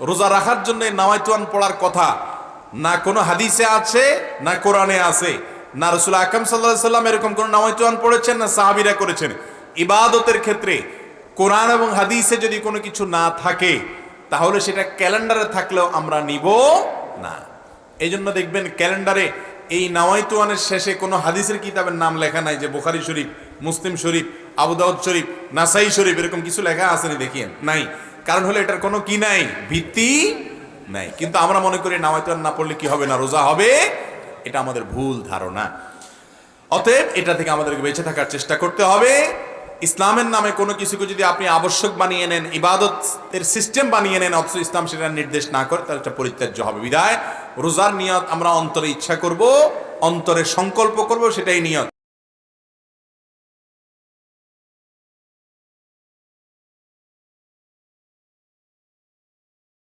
রোজা রাখার জন্য নামাইতুয়ান পড়ার কথা। না কোনো হাদিসে আছে, না কোরআনে আছে। না রসুল আকাম সাল্লাহ সাল্লাম এরকম কোনো নামাইতুয়ান পড়েছেন, না সাহাবিরা করেছেন। ইবাদতের ক্ষেত্রে কোরআন এবং হাদিসে যদি কোনো কিছু না থাকে, তাহলে সেটা ক্যালেন্ডারে থাকলেও আমরা নিব না। এই জন্য দেখবেন ক্যালেন্ডারে এই নাওয়াইতুয়ানের শেষে কোনো হাদিসের কিতাবের নাম লেখা নাই যে বুখারি শরীফ, মুসলিম শরীফ আবুদাউদ শরীফ, নাসাই শরীফ, এরকম কিছু লেখা আসেনি দেখিয়েন? নাই। কারণ হলো এটার কোনো কি নাই? ভিত্তি নাই। কিন্তু আমরা মনে করি নামাজ না পড়লে কি হবে না, রোজা হবে? এটা আমাদের ভুল ধারণা। অতএব এটা থেকে আমাদেরকে বেঁচে থাকার চেষ্টা করতে হবে। ইসলামের নামে কোনো কিছুকে যদি আপনি আবশ্যক বানিয়ে নেন, ইবাদতের সিস্টেম বানিয়ে নেন, অথচ ইসলাম সেটা নির্দেশ না করে, তাহলে একটা পরিত্যাজ্য হবে। বিদায়। রোজার নিয়ত আমরা অন্তরে ইচ্ছা করব, অন্তরে সংকল্প করব, সেটাই নিয়ত।